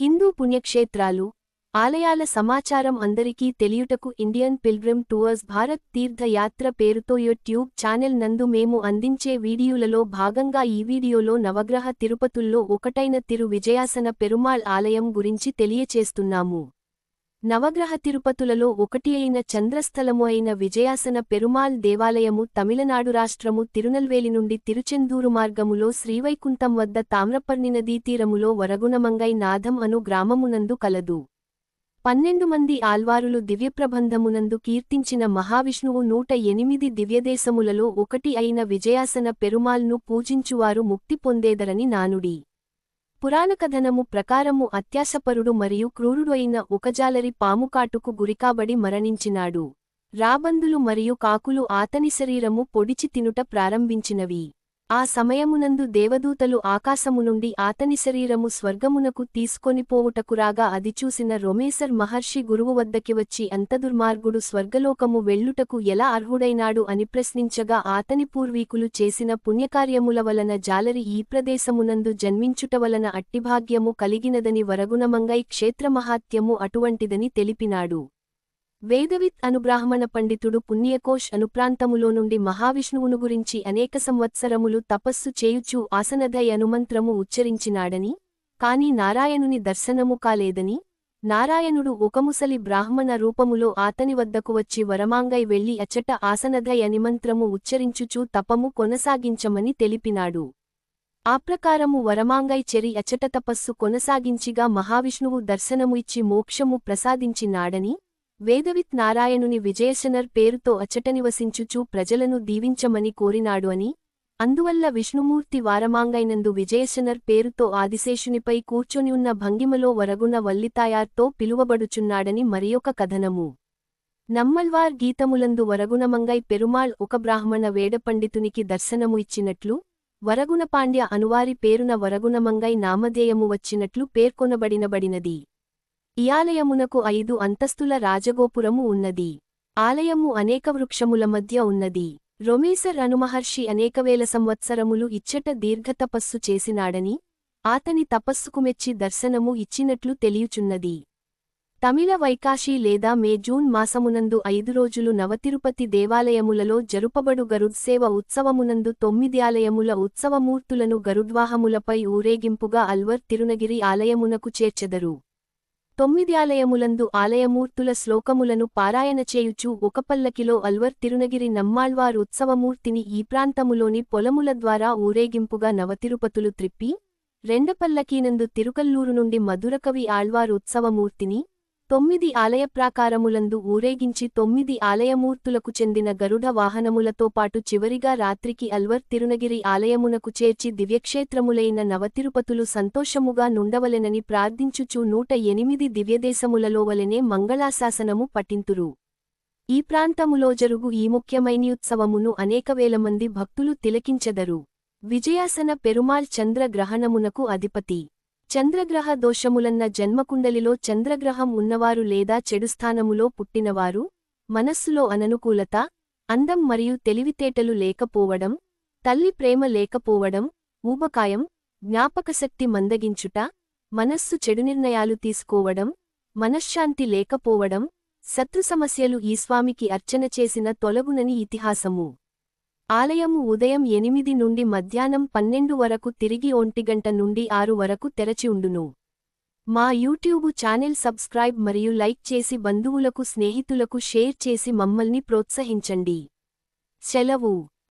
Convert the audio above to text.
హిందూ పుణ్యక్షేత్రాలు ఆలయాల సమాచారం అందరికీ తెలియుటకు Indian pilgrim tours Bharat Tirthayatra పేరుతో యూట్యూబ్ ఛానెల్ నందు మేము అందించే వీడియోలలో భాగంగా ఈ వీడియోలో నవగ్రహ తిరుపతుల్లో ఒకటైన తిరు విజయాసన పెరుమాళ్ ఆలయం గురించి తెలియచేస్తున్నాము. నవగ్రహ తిరుపతులలో ఒకటి అయిన చంద్రస్థలము అయిన విజయాసన పెరుమాల్ దేవాలయము తమిళనాడు రాష్ట్రము తిరునల్వేలి నుండి తిరుచెందూరు మార్గములో శ్రీవైకుంఠం వద్ద తామ్రపర్ణి నదీ తీరములో వరగుణమంగై నాథం అను గ్రామమునందు కలదు. పన్నెండు మంది ఆల్వారులు దివ్యప్రబంధమునందు కీర్తించిన మహావిష్ణువు నూట ఎనిమిది దివ్యదేశములలో ఒకటి అయిన విజయాసన పెరుమాల్ను పూజించువారు ముక్తి పొందేదరని నానుడి. పురాణకథనము ప్రకారము అత్యాశపరుడు మరియు క్రూరుడు అయిన ఒకజాలరి పాముకాటుకు గురికాబడి మరణించినాడు. రాబందులు మరియు కాకులు ఆతని శరీరము పొడిచి తినుట ప్రారంభించినవి. ఆ సమయమునందు దేవదూతలు ఆకాశము నుండి ఆతని శరీరము స్వర్గమునకు తీసుకొనిపోవుటకురాగా అది చూసిన రొమేసర్ మహర్షి గురువు వద్దకి వచ్చి అంతదుర్మార్గుడు స్వర్గలోకము వెళ్ళుటకు ఎలా అర్హుడైనాడు? అని ప్రశ్నించగా ఆతని పూర్వీకులు చేసిన పుణ్యకార్యముల వలన జాలరి ఈ ప్రదేశమునందు జన్మించుట వలన అట్టిభాగ్యము కలిగినదని వరగుణమంగై క్షేత్రమహాత్యము అటువంటిదని తెలిపినాడు. వేదవిత్ అనుబ్రాహ్మణ పండితుడు పుణ్యకోష్ అనుప్రాంతములో నుండి మహావిష్ణువును గురించి అనేక సంవత్సరములు తపస్సు చేయుచూ ఆసనధై అనుమంత్రము ఉచ్చరించినాడని కాని నారాయణుని దర్శనము కాలేదని నారాయణుడు ఒకముసలి బ్రాహ్మణ రూపములో ఆతని వద్దకు వచ్చి వరమాంగై వెళ్ళి అచట ఆసనధై అనిమంత్రము ఉచ్చరించుచూ తపము కొనసాగించమని తెలిపినాడు. ఆప్రకారము వరమాంగై చెరి అచ్చట తపస్సు కొనసాగించిగా మహావిష్ణువు దర్శనము ఇచ్చి మోక్షము ప్రసాదించినాడని వేదవిత్ నారాయణుని విజయశనర్ పేరుతో అచట నివసించుచూ ప్రజలను దీవించమని కోరినాడు అని అందువల్ల విష్ణుమూర్తి వారమాంగైనందు విజయశనర్ పేరుతో ఆదిశేషునిపై కూర్చొని ఉన్న భంగిమలో వరగున వల్లితాయార్తో పిలువబడుచున్నాడని మరియొక కథనము. నమ్మల్వార్ గీతములందు వరగుణమంగై పెరుమాళ్ ఒక బ్రాహ్మణ వేడపండితునికి దర్శనము ఇచ్చినట్లు వరగుణపాండ్య అనువారి పేరున వరగుణమంగై నామధేయము వచ్చినట్లు పేర్కొనబడినబడినది. ఈ ఆలయమునకు ఐదు అంతస్తుల రాజగోపురము ఉన్నది. ఆలయము అనేక వృక్షముల మధ్య ఉన్నది. రొమేసర్ అనుమహర్షి అనేకవేల సంవత్సరములు ఇచ్చట దీర్ఘతపస్సు చేసినాడని ఆతని తపస్సుకు మెచ్చి దర్శనము ఇచ్చినట్లు తెలియుచున్నది. తమిళ వైకాశి లేదా మే జూన్ మాసమునందు ఐదు రోజులు నవతిరుపతి దేవాలయములలో జరుపబడు గరుడ్సేవ ఉత్సవమునందు తొమ్మిది ఆలయముల ఉత్సవమూర్తులను గరుడ్వాహములపై ఊరేగింపుగా అల్వర్ తిరునగిరి ఆలయమునకు చేర్చెదరు. తొమ్మిది ఆలయములందు ఆలయమూర్తుల శ్లోకములను పారాయణ చేయుచు అల్వర్ తిరునగిరి నమ్మాళ్వార్ ఉత్సవమూర్తిని ఈ ప్రాంతములోని పొలముల ద్వారా ఊరేగింపుగా నవతిరుపతులు త్రిప్పి రెండపల్లకీనందు తిరుకల్లూరు నుండి మధురకవి ఆళ్వార్ ఉత్సవమూర్తిని తొమ్మిది ఆలయ ప్రాకారములందు ఊరేగించి తొమ్మిది ఆలయమూర్తులకు చెందిన గరుడ వాహనములతో పాటు చివరిగా రాత్రికి అల్వర్ తిరునగిరి ఆలయమునకు చేర్చి దివ్యక్షేత్రములైన నవతిరుపతులు సంతోషముగా నుండవలెనని ప్రార్థించుచు నూట ఎనిమిది దివ్యదేశములలో వలెనే మంగళాశాసనము పఠింతురు. ఈ ప్రాంతములో జరుగు ఈ ముఖ్యమైనయుత్సవమును అనేకవేల మంది భక్తులు తిలకించెదరు. విజయాసన పెరుమాళ్ చంద్రగ్రహణమునకు అధిపతి. చంద్రగ్రహ దోషములన్న జన్మకుండలిలో చంద్రగ్రహం ఉన్నవారు లేదా చెడుస్థానములో పుట్టినవారు మనస్సులో అననుకూలత అందం మరియు తెలివితేటలు లేకపోవడం తల్లి ప్రేమ లేకపోవడం ఊబకాయం జ్ఞాపకశక్తి మందగించుట మనస్సు చెడు నిర్ణయాలు తీసుకోవడం మనశ్శాంతి లేకపోవడం శత్రు సమస్యలు ఈ స్వామికి అర్చన చేసిన తొలగునని ఇతిహాసము. ఆలయము ఉదయం ఎనిమిది నుండి మధ్యాహ్నం పన్నెండు వరకు తిరిగి ఒంటిగంట నుండి ఆరు వరకు తెరచి ఉండును. మా యూట్యూబు ఛానెల్ సబ్స్క్రైబ్ మరియు లైక్ చేసి బంధువులకు స్నేహితులకు షేర్ చేసి మమ్మల్ని ప్రోత్సహించండి. సెలవు.